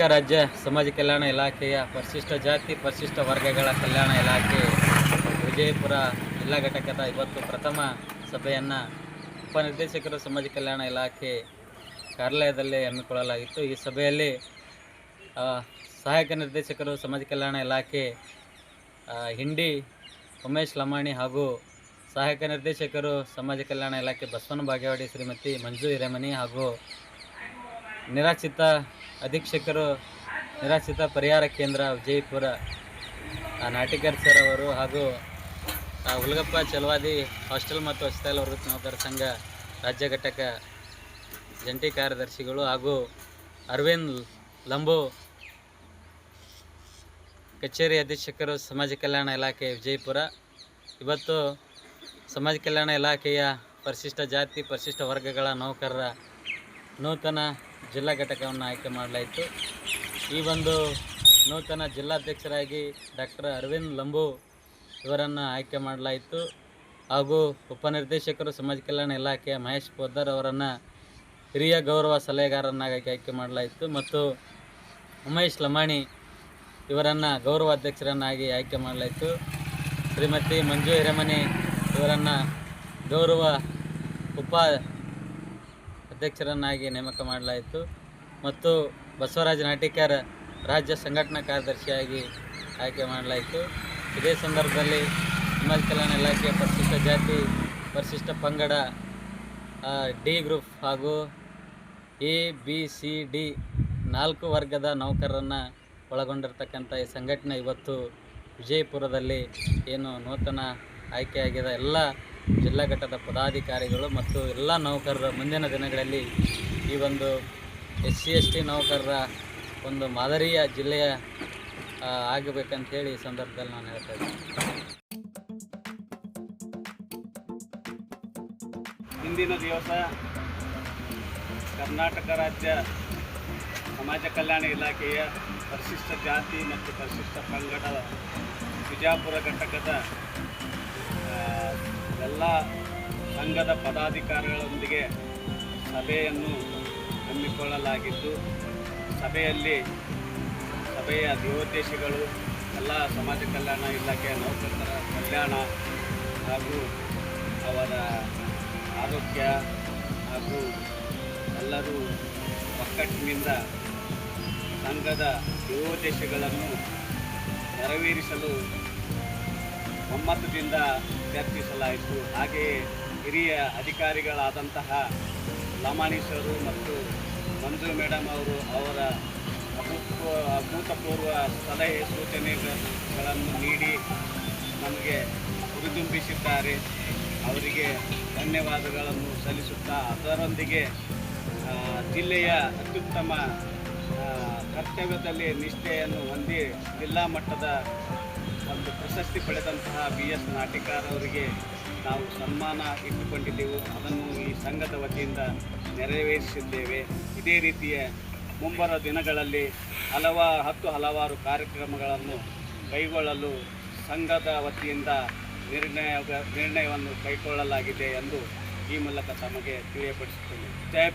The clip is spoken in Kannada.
ಕರ್ನಾಟಕ ರಾಜ್ಯ ಸಮಾಜ ಕಲ್ಯಾಣ ಇಲಾಖೆಯ ಪರಿಶಿಷ್ಟ ಜಾತಿ, ಪರಿಶಿಷ್ಟ ವರ್ಗಗಳ ಕಲ್ಯಾಣ ಇಲಾಖೆ ವಿಜಯಪುರ ಜಿಲ್ಲಾ ಘಟಕದ ಇವತ್ತು ಪ್ರಥಮ ಸಭೆಯನ್ನು ಉಪನಿರ್ದೇಶಕರು ಸಮಾಜ ಕಲ್ಯಾಣ ಇಲಾಖೆ ಕಾರ್ಯಾಲಯದಲ್ಲಿ ಹಮ್ಮಿಕೊಳ್ಳಲಾಗಿತ್ತು. ಈ ಸಭೆಯಲ್ಲಿ ಸಹಾಯಕ ನಿರ್ದೇಶಕರು ಸಮಾಜ ಕಲ್ಯಾಣ ಇಲಾಖೆ ಹಿಂಡಿ ಉಮೇಶ್ ಲಮಾಣಿ ಹಾಗೂ ಸಹಾಯಕ ನಿರ್ದೇಶಕರು ಸಮಾಜ ಕಲ್ಯಾಣ ಇಲಾಖೆ ಬಸವನ ಬಾಗೇವಾಡಿ ಶ್ರೀಮತಿ ಮಂಜು ಹಿರೇಮನಿ ಹಾಗೂ ನಿರಾಶ್ರಿತ ಅಧೀಕ್ಷಕರು ನಿರಾಶ್ರಿತ ಪರಿಹಾರ ಕೇಂದ್ರ ವಿಜಯಪುರ ನಾಟಿಕರ್ ಸರ್ ಅವರು ಹಾಗೂ ಹುಲಗಪ್ಪ ಚಲವಾದಿ ಹಾಸ್ಟೆಲ್ ಮತ್ತು ಹೊಸತಾಲ್ ವರ್ಗ ನೌಕರ ಸಂಘ ರಾಜ್ಯ ಘಟಕ ಜಂಟಿ ಕಾರ್ಯದರ್ಶಿಗಳು ಹಾಗೂ ಅರವಿಂದ್ ಲಂಬು ಕಚೇರಿ ಅಧೀಕ್ಷಕರು ಸಮಾಜ ಕಲ್ಯಾಣ ಇಲಾಖೆ ವಿಜಯಪುರ. ಇವತ್ತು ಸಮಾಜ ಕಲ್ಯಾಣ ಇಲಾಖೆಯ ಪರಿಶಿಷ್ಟ ಜಾತಿ, ಪರಿಶಿಷ್ಟ ವರ್ಗಗಳ ನೌಕರರ ನೂತನ ಜಿಲ್ಲಾ ಘಟಕವನ್ನು ಆಯ್ಕೆ ಮಾಡಲಾಯಿತು. ಈ ಒಂದು ನೂತನ ಜಿಲ್ಲಾಧ್ಯಕ್ಷರಾಗಿ ಡಾಕ್ಟರ್ ಅರವಿಂದ್ ಲಂಬು ಇವರನ್ನು ಆಯ್ಕೆ ಮಾಡಲಾಯಿತು. ಹಾಗೂ ಉಪನಿರ್ದೇಶಕರು ಸಮಾಜ ಕಲ್ಯಾಣ ಇಲಾಖೆಯ ಮಹೇಶ್ ಪೋದ್ದರ್ ಅವರನ್ನು ಹಿರಿಯ ಗೌರವ ಸಲಹೆಗಾರರನ್ನಾಗಿ ಆಯ್ಕೆ ಮಾಡಲಾಯಿತು. ಮತ್ತು ಉಮೇಶ್ ಲಮಾಣಿ ಇವರನ್ನು ಗೌರವ ಅಧ್ಯಕ್ಷರನ್ನಾಗಿ ಆಯ್ಕೆ ಮಾಡಲಾಯಿತು. ಶ್ರೀಮತಿ ಮಂಜು ಹಿರೇಮನಿ ಇವರನ್ನು ಗೌರವ ಉಪ ಅಧ್ಯಕ್ಷರನ್ನಾಗಿ ನೇಮಕ ಮಾಡಲಾಯಿತು ಮತ್ತು ಬಸವರಾಜ ನಾಟಿಕರ್ ರಾಜ್ಯ ಸಂಘಟನಾ ಕಾರ್ಯದರ್ಶಿಯಾಗಿ ಆಯ್ಕೆ ಮಾಡಲಾಯಿತು. ಇದೇ ಸಂದರ್ಭದಲ್ಲಿ ಸಮಾಜ ಕಲ್ಯಾಣ ಇಲಾಖೆಯ ಪರಿಶಿಷ್ಟ ಜಾತಿ, ಪರಿಶಿಷ್ಟ ಪಂಗಡ ಡಿ ಗ್ರೂಪ್ ಹಾಗೂ ಎ, ಬಿ, ಸಿ, ಡಿ ನಾಲ್ಕು ವರ್ಗದ ನೌಕರರನ್ನು ಒಳಗೊಂಡಿರ್ತಕ್ಕಂಥ ಈ ಸಂಘಟನೆ ಇವತ್ತು ವಿಜಯಪುರದಲ್ಲಿ ಏನು ನೂತನ ಆಯ್ಕೆಯಾಗಿದ. ಎಲ್ಲ ಜಿಲ್ಲಾ ಘಟ್ಟದ ಪದಾಧಿಕಾರಿಗಳು ಮತ್ತು ಎಲ್ಲ ನೌಕರರ ಮುಂದಿನ ದಿನಗಳಲ್ಲಿ ಈ ಒಂದು ಎಸ್ ಸಿ ಎಸ್ ಟಿ ನೌಕರರ ಒಂದು ಮಾದರಿಯ ಜಿಲ್ಲೆಯ ಆಗಬೇಕಂತೇಳಿ ಈ ಸಂದರ್ಭದಲ್ಲಿ ನಾನು ಹೇಳ್ತಾ ಇದ್ದೀನಿ. ಇಂದಿನ ದಿವಸ ಕರ್ನಾಟಕ ರಾಜ್ಯ ಸಮಾಜ ಕಲ್ಯಾಣ ಇಲಾಖೆಯ ಪರಿಶಿಷ್ಟ ಜಾತಿ ಮತ್ತು ಪರಿಶಿಷ್ಟ ಪಂಗಡದ ಬಿಜಾಪುರ ಘಟಕದ ಎಲ್ಲ ಸಂಘದ ಪದಾಧಿಕಾರಿಗಳೊಂದಿಗೆ ಸಭೆಯನ್ನು ಹಮ್ಮಿಕೊಳ್ಳಲಾಗಿದ್ದು, ಸಭೆಯಲ್ಲಿ ಸಭೆಯ ದೇವೋದ್ದೇಶಗಳು ಎಲ್ಲ ಸಮಾಜ ಕಲ್ಯಾಣ ಇಲಾಖೆಯ ನೌಕರರ ಕಲ್ಯಾಣ ಹಾಗೂ ಅವರ ಆರೋಗ್ಯ ಹಾಗೂ ಎಲ್ಲರೂ ಒಕ್ಕಟ್ಟಿನಿಂದ ಸಂಘದ ದೇವೋದ್ದೇಶಗಳನ್ನು ನೆರವೇರಿಸಲು ಒಮ್ಮತದಿಂದ ಚರ್ಚಿಸಲಾಯಿತು ಹಾಗೆಯೇ ಹಿರಿಯ ಅಧಿಕಾರಿಗಳಾದಂತಹ ಲಮಾಣೀಶರು ಮತ್ತು ಮಂಜು ಮೇಡಮ್ ಅವರು ಅವರ ಅಭೂತಪೂರ್ವ ಸಲಹೆ ಸೂಚನೆಗಳನ್ನು ನೀಡಿ ನಮಗೆ ಹುರಿದುಂಬಿಸಿದ್ದಾರೆ. ಅವರಿಗೆ ಧನ್ಯವಾದಗಳನ್ನು ಸಲ್ಲಿಸುತ್ತಾ ಅದರೊಂದಿಗೆ ಜಿಲ್ಲೆಯ ಅತ್ಯುತ್ತಮ ಕರ್ತವ್ಯದಲ್ಲಿ ನಿಷ್ಠೆಯನ್ನು ಹೊಂದಿ ಜಿಲ್ಲಾ ಮಟ್ಟದ ಒಂದು ಪ್ರಶಸ್ತಿ ಪಡೆದಂತಹ ಬಿ ಎಸ್ ನಾಟಿಕಾರವರಿಗೆ ನಾವು ಸನ್ಮಾನ ಇಟ್ಟುಕೊಂಡಿದ್ದೆವು. ಅದನ್ನು ಈ ಸಂಘದ ವತಿಯಿಂದ ನೆರವೇರಿಸಿದ್ದೇವೆ. ಇದೇ ರೀತಿಯ ಮುಂಬರುವ ದಿನಗಳಲ್ಲಿ ಹಲವಾರು, ಹತ್ತು ಹಲವಾರು ಕಾರ್ಯಕ್ರಮಗಳನ್ನು ಕೈಗೊಳ್ಳಲು ಸಂಘದ ವತಿಯಿಂದ ನಿರ್ಣಯ, ನಿರ್ಣಯವನ್ನು ಕೈಗೊಳ್ಳಲಾಗಿದೆ ಎಂದು ಈ ಮೂಲಕ ತಮಗೆ ತಿಳಿಯಪಡಿಸುತ್ತೇನೆ ಜಯ